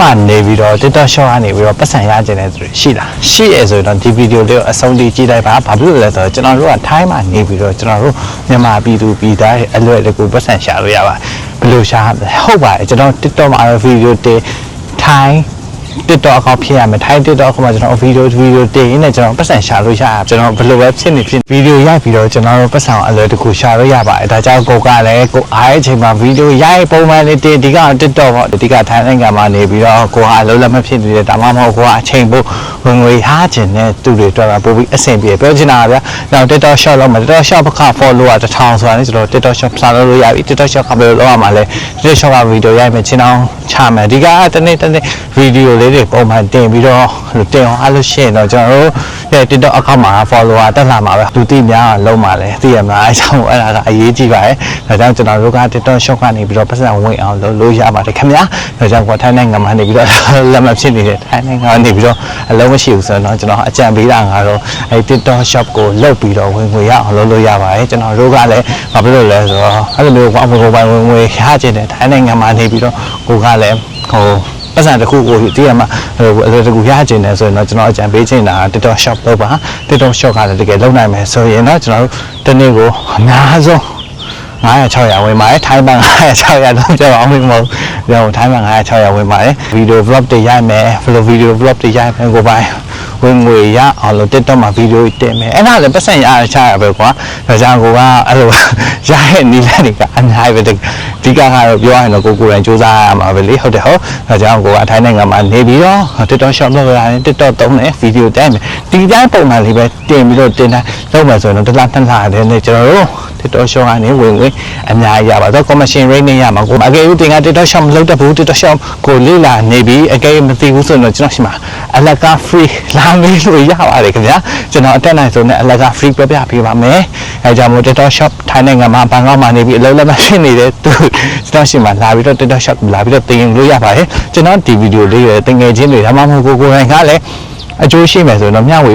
မှာနေပြီးတော့ TikTok shop ကနေပြီးတော့ပတ်စံရကျင်တဲ့သူတွေရှိလားရှိရဆိုတော့ဒီဗီဒီယိုလေးကိုအဆုံးထိကြည့်လိုက်ပါဘာဖြစ်လို့လဲဆိုတော့ကျွန်တော်တို့ကထိုင်းမှာနေပြီးတော့ကျွန်တော်တို့မြန်မာပြည်သူပြည်သားတွေအလွယ်တကူပတ်စံရှာလို့ရပါဘယ်လိုရှာရမလဲဟုတ်ပါတယ်ကျွန်တော် TikTok မှာတော့ဗီဒီယိုတင်ထိုင်း TikTok အကောင့်ဖြစ်ရမယ်ထိုင်း TikTok အကောင့်မှာကျွန်တော်ဗီဒီယိုဗီဒီယိုတင်ရင်းနဲ့ကျွန်တော်ပတ်စံရှာလို့ရတာကျွန်တော်ဘယ်လိုပဲဖြစ်နေဖြစ်ဗီဒီယိုရိုက်ပြီးတော့ကျွန်တော်တို့ပတ်စံကိုအလွယ်တကူရှာလို့ရပါတယ်ဒါကြောင့်ကိုကလည်းကိုအားရဲ့အချိန်မှာဗီဒီယိုရိုက်ပုံမှန်လေးတင်ဒီက TikTok ပေါ့ဒီကထိုင်းနိုင်ငံမှာနေပြီးတော့ကိုကအလုံးလက်မဖြစ်နေတယ်ဒါမှမဟုတ်ကိုကအချိန်ပို့ဝင်ငွေဟားခြင်းနဲ့သူတွေတွေ့တာပို့ပြီးအဆင်ပြေပြောချင်တာကဗျာနောက် TikTok shop လောက်မှာ TikTok shop ဘက်က follow က1000ဆိုတာနဲ့ကျွန်တော် TikTok shop စာလို့လို့ရပြီ TikTok shop ကဘယ်လိုလုပ်ရမှာလဲ TikTok shop ကဗီဒီယိုရိုက်မယ်ချင်းအောင် ချမယ်ဒီကတနေ့တနေ့ဗီဒီယိုလေးတွေပုံမှန်တင်ပြီးတော့တင်အောင်အားလို့ရှိရင်တော့ကျွန်တော်တို့ရဲ့ TikTok account မှာ follower တက်လာမှာပဲလူသိများအောင်လုံးပါလေသိရမလားအဲကြောင့်အဲ့ဒါကအရေးကြီးပါတယ်ဒါကြောင့်ကျွန်တော်တို့က TikTok shop ကနေပြီးတော့ပတ်စံဝင်အောင်လုပ်လို့ရပါတယ်ခင်ဗျာဒါကြောင့်ကထိုင်းနိုင်ငံမှာနေပြီးတော့လက်မဖြစ်နေတဲ့ထိုင်းနိုင်ငံကနေပြီးတော့ အလုံးမရှိဘူးဆိုတော့ကျွန်တော်အကြံပေးတာကတော့အဲ TikTok shop ကိုလုတ်ပြီးတော့ဝင်ငွေရအောင်လုပ်လို့ရပါတယ်ကျွန်တော်တို့ကလည်းဘာဖြစ်လို့လဲဆိုတော့အဲ့လိုမျိုးအမကိုပိုင်ဝင်ငွေရချင်တဲ့ထိုင်းနိုင်ငံမှာနေပြီးတော့ကိုကလည်းဟိုပတ်စံတစ်ခုကိုတည်ရမှာဟိုအလွယ်တကူရကျင်တယ်ဆိုရင်တော့ကျွန်တော်အကြံပေးချင်တာ TikTok shop လုပ်ပါ TikTok shop ကလည်းတကယ်လုပ်နိုင်မယ်ဆိုရင်တော့ကျွန်တော်တို့တနေ့ကိုအများဆုံး 900 600ဝင်ပါတယ်ထိုင်းဘန်900 600တော့ကြောက်အောင်မဟုတ်ဘူးကျွန်တော်ထိုင်းဘန်900 600ဝင်ပါတယ်ဗီဒီယို vlog တွေရိုက်မယ် vlog ဗီဒီယို vlog တွေရိုက်မယ်ကိုပိုင်ဝင်ငွေရအောင်လို့ TikTok မှာဗီဒီယိုတင်မယ်အဲ့ဒါလည်းပတ်စံရရချရပဲကွာဒါကြောင့်ကိုကအဲ့လိုရရဲ့နီလန်တွေကအများကြီးပဲဒီကကတော့ပြောရရင်တော့ကိုကိုယ်တိုင်စူးစမ်းရမှာပဲလေဟုတ်တယ်ဟုတ်ဒါကြောင့်ကိုကအထိုင်းနိုင်ငံမှာနေပြီးတော့ TikTok shop လုပ်ရတယ် TikTok သုံးတယ်ဗီဒီယိုတက်မယ်ဒီတိုင်းပုံမှန်လေးပဲတင်ပြီးတော့တင်တိုင်းလုပ်မယ်ဆိုရင်တော့တစ်လားနှစ်လားတယ်နဲ့ကျွန်တော်တို့ TikTok shop ကနေဝင်ဝင်အများကြီးရပါတော့ commission rate နဲ့ရမှာကိုအကယ်၍တင်က TikTok shop မလုပ်တတ်ဘူး TikTok shop ကိုလေ့လာနေပြီးအကယ်၍မသိဘူးဆိုတော့ကျွန်တော်ရှိမှာအလကာ free လာမေးလို့ရပါတယ်ခင်ဗျာကျွန်တော်အတက်နိုင်ဆုံးနဲ့အလကာ free ပြပြပေးပါမယ်အဲကြောင့်မို့ TikTok shop ထိုင်းနိုင်ငံမှာဘန်ကောက်မှာနေပြီးအလုပ်လက်မဖြစ်နေတဲ့သူကျွန်တော်ရှိမှာလာပြီးတော့ TikTok shop လာပြီးတော့တင်လို့ရပါတယ်ကျွန်တော်ဒီဗီဒီယိုလေးရတင်ငယ်ချင်းတွေဒါမှမဟုတ်ကိုကိုယ်တိုင်ကလည်းအကျိုးရှိမယ်ဆိုရင်တော့မျှဝေ